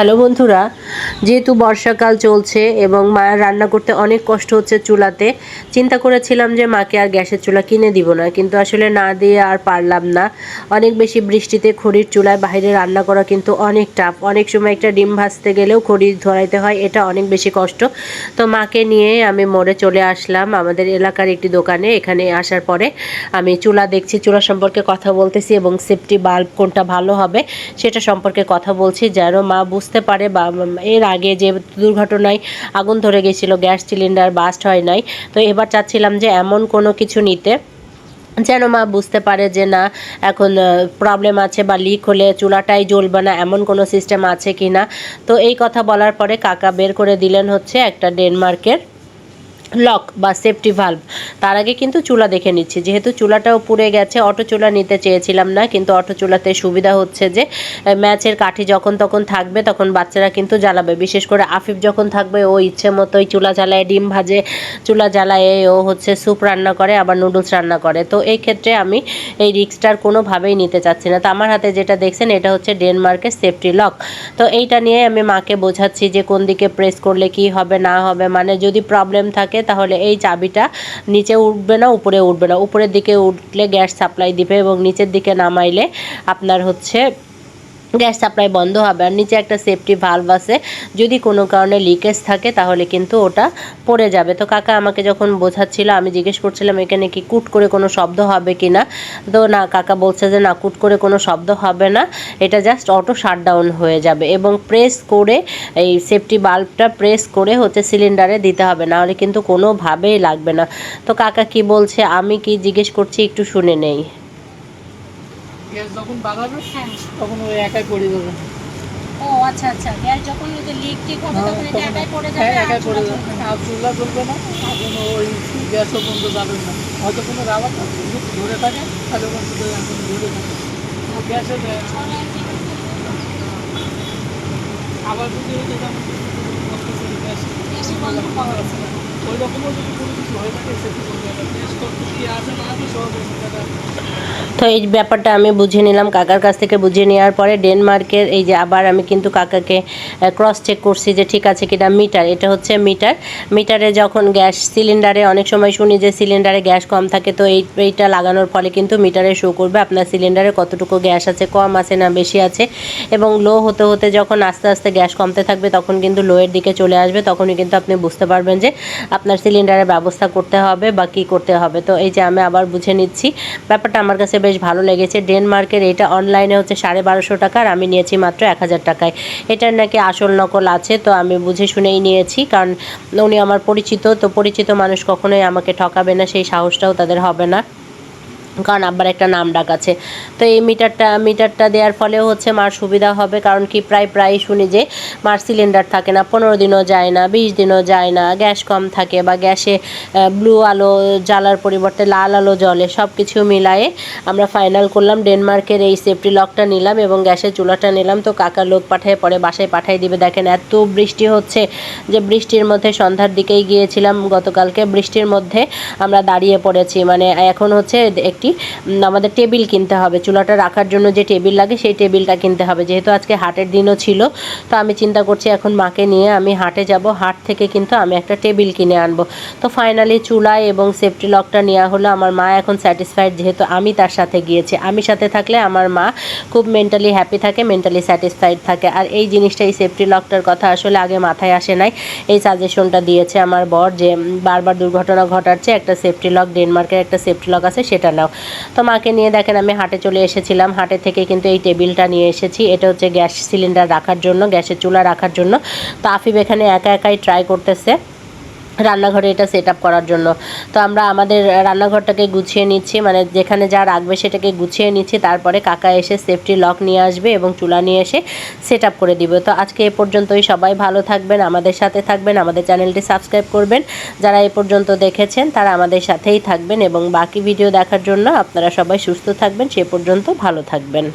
Hello বন্ধুরা, যেহেতু বর্ষাকাল চলছে এবং মায়ের রান্না করতে অনেক কষ্ট হচ্ছে চুলাতে, চিন্তা করেছিলাম যে মাকে আর গ্যাসের চুলা কিনে দিব না, কিন্তু আসলে না দিয়ে আর পারলাম না। অনেক বেশি বৃষ্টিতে খড়ির চুলায় বাইরে রান্না করা কিন্তু অনেক টাফ। অনেক সময় একটা ডিম ভাজতে গেলেও খড়ি ধরাইতে হয়, এটা অনেক বেশি কষ্ট। তো মাকে নিয়ে আমি মোড়ে চলে আসলাম আমাদের এলাকার একটি দোকানে, এখানে আসার পরে আমি চুলা দেখছি, চুলা সম্পর্কে কথা বলতেছি এবং সেফটি বাল্ব কোনটা ভালো হবে সেটা সম্পর্কে কথা বলছি, যেন মা বুঝতে পারে বা এর আগে যে দুর্ঘটনায় আগুন ধরে গেছিল, গ্যাস সিলিন্ডার বাস্ট হয় নাই। তো এবার চাচ্ছিলাম যে এমন কোনো কিছু নিতে, যেন মা বুঝতে পারে যে না, এখন প্রবলেম আছে বা লিক হলে চুলাটাই জ্বলবে না, এমন কোনো সিস্টেম আছে কি না তো এই কথা বলার পরে কাকা বের করে দিলেন হচ্ছে একটা ডেনমার্কের লক বা সেফটি ভাল্ভ তার আগে কিন্তু চুলা দেখে নিচ্ছি। যেহেতু চুলাটাও পুড়ে গেছে, অটো চুলা নিতে চেয়েছিলাম না, কিন্তু অটো চুলাতে সুবিধা হচ্ছে যে ম্যাচের কাঠি যখন তখন থাকবে, তখন বাচ্চারা কিন্তু জ্বালাবে। বিশেষ করে আফিফ যখন থাকবে, ও ইচ্ছে মতোই চুলা জ্বালায়, ডিম ভাজে, চুলা জ্বালায়, ও হচ্ছে স্যুপ রান্না করে, আবার নুডলস রান্না করে। তো এই ক্ষেত্রে আমি এই রিক্সটার কোনোভাবেই নিতে চাচ্ছি না। তো আমার হাতে যেটা দেখছেন, এটা হচ্ছে ডেনমার্কের সেফটি লক তো এইটা নিয়ে আমি মাকে বোঝাচ্ছি যে কোন দিকে প্রেস করলে কি হবে, না হবে। মানে যদি প্রবলেম থাকে তাহলে এই চাবিটা নিচে উঠবে না, উপরে উঠবে না। উপরের দিকে উঠলে গ্যাস সাপ্লাই দিবে এবং নিচের দিকে নামাইলে আপনার হচ্ছে গ্যাস সাপ্লাই বন্ধ হবে আর নিচে একটা সেফটি ভালভ আছে। যদি কোনো কারণে লিকেজ থাকে, তাহলে কিন্তু ওটা পড়ে যাবে। তো কাকা আমাকে যখন বোঝাচ্ছিল, আমি জিজ্ঞেস করছিলাম, এখানে কি কুট করে কোনো শব্দ হবে কি না? তো না, কাকা বলছে যে, না, কুট করে কোনো শব্দ হবে না। এটা জাস্ট অটো শাটডাউন হয়ে যাবে এবং প্রেস করে, এই সেফটি বাল্বটা প্রেস করে হচ্ছে সিলিন্ডারে দিতে হবে। না হলে কিন্তু কোনোভাবেই লাগবে না। তো কাকা কি বলছে, আমি কি জিজ্ঞেস করছি, একটু শুনে নেই। গ্যাস যখন বাড়াবে হ্যাঁ। তখন ওই একাই পড়ে যাবে। ও আচ্ছা আচ্ছা। গ্যাস যখন ওই যে লিক টিক হবে তখন এটা একাই পড়ে যাবে হ্যাঁ একাই পড়ে যাবে। আর চুলা জ্বলবে না এখন ওই গ্যাসও বন্ধ যাবে না। হয়তো কোনো রাবার ধরে থাকে তাহলে ওখান থেকে এখন ধরে থাকে গ্যাসে আবার যদি যেমন গ্যাস গ্যাসের বন্ধ পাওয়া। ওই রকমও যদি কোনো কিছু হয়ে থাকে তো এই ব্যাপারটা আমি বুঝে নিলাম, কাকার কাছ থেকে বুঝে নেওয়ার পরে ডেনমার্কের এই যে আবার আমি কিন্তু কাকাকে ক্রস চেক করছি যে ঠিক আছে কিনা মিটার এটা হচ্ছে মিটার মিটারে যখন গ্যাস সিলিন্ডারে অনেক সময় শুনি যে সিলিন্ডারে গ্যাস কম থাকে, তো এই, এইটা লাগানোর ফলে কিন্তু মিটারে শো করবে। আপনার সিলিন্ডারে কতটুকু গ্যাস আছে, কম আছে না বেশি আছে, এবং লো হতে হতে যখন আস্তে আস্তে গ্যাস কমতে থাকবে, তখন কিন্তু লোয়ের দিকে চলে আসবে, তখনই কিন্তু আপনি বুঝতে পারবেন যে আপনার সিলিন্ডারের ব্যবস্থা করতে হবে বা কী করতে হবে। তো এই যে আমি আবার বুঝে নিচ্ছি, ব্যাপারটা আমার কাছে বেশ ভালো লেগেছে। ডেনমার্কের এটা অনলাইনে হচ্ছে সাড়ে বারোশো টাকা আর আমি নিয়েছি মাত্র এক হাজার টাকায়। এটার নাকি আসল নকল আছে, তো আমি বুঝে শুনেই নিয়েছি কারণ উনি আমার পরিচিত, তো পরিচিত মানুষ কখনোই আমাকে ঠকাবে না, সেই সাহসটাও তাদের হবে না। কারণ আব্বার একটা নাম ডাক আছে। তো এই মিটারটা মিটারটা দেওয়ার ফলেও হচ্ছে মার সুবিধা হবে, কারণ কি প্রায় প্রায় শুনি যে মার সিলিন্ডার থাকে না, পনেরো দিনও যায় না, বিশ দিনও যায় না, গ্যাস কম থাকে বা গ্যাসে ব্লু আলো জ্বালার পরিবর্তে লাল আলো জলে সব কিছু মিলায়ে আমরা ফাইনাল করলাম ডেনমার্কের এই সেফটি লকটা নিলাম এবং গ্যাসের চুলাটা নিলাম। তো কাকা লোক পাঠায়, পরে বাসায় পাঠিয়ে দিবে। দেখেন এত বৃষ্টি হচ্ছে যে বৃষ্টির মধ্যে সন্ধ্যার দিকেই গিয়েছিলাম, গতকালকে বৃষ্টির মধ্যে আমরা দাঁড়িয়ে পড়েছি। মানে এখন হচ্ছে একটি উম, আমাদের টেবিল কিনতে হবে। চুলাটা রাখার জন্য যে টেবিল লাগে সেই টেবিলটা কিনতে হবে। যেহেতু আজকে হাটের দিনও ছিল তো আমি চিন্তা করছি এখন মাকে নিয়ে আমি হাটে যাব। হাট থেকে কিন্তু আমি একটা টেবিল কিনে আনব। তো ফাইনালি চুলায় এবং সেফটি লকটা নেওয়া হলো। আমার মা এখন স্যাটিসফাইড যেহেতু আমি তার সাথে গিয়েছি। আমি সাথে থাকলে আমার মা খুব মেন্টালি হ্যাপি থাকে মেন্টালি স্যাটিসফাইড থাকে। আর এই জিনিসটা এই সেফটি লকটার কথা আসলে আগে মাথায় আসে নাই। এই সাজেশনটা দিয়েছে আমার বর যে বারবার দুর্ঘটনা ঘটাচ্ছে একটা সেফটি লক ডেনমার্কের একটা সেফটি লক আছে সেটা নাও। তো মাকে নিয়ে দেখেন, আমি হাটে চলে এসেছিলাম। হাটে থেকে কিন্তু এই টেবিলটা নিয়ে এসেছি। এটা হচ্ছে গ্যাস সিলিন্ডার রাখার জন্য, গ্যাসের চুলা রাখার জন্য। তো আফিব এখানে একা একাই ট্রাই করতেছে। রান্নাঘরে এটা সেট আপ করার জন্য। তো আমরা আমাদের রান্নাঘরটাকে গুছিয়ে নিচ্ছি মানে যেখানে যা রাখবে সেটাকে গুছিয়ে নিচ্ছি, তারপরে কাকা এসে সেফটি লক নিয়ে আসবে এবং চুলা নিয়ে এসে সেট করে দিবে। তো আজকে এ পর্যন্তই, সবাই ভালো থাকবেন, আমাদের সাথে থাকবেন, আমাদের চ্যানেলটি সাবস্ক্রাইব করবেন। যারা এ পর্যন্ত দেখেছেন, তারা আমাদের সাথেই থাকবেন এবং বাকি ভিডিও দেখার জন্য আপনারা সবাই সুস্থ থাকবেন, সে পর্যন্ত ভালো থাকবেন।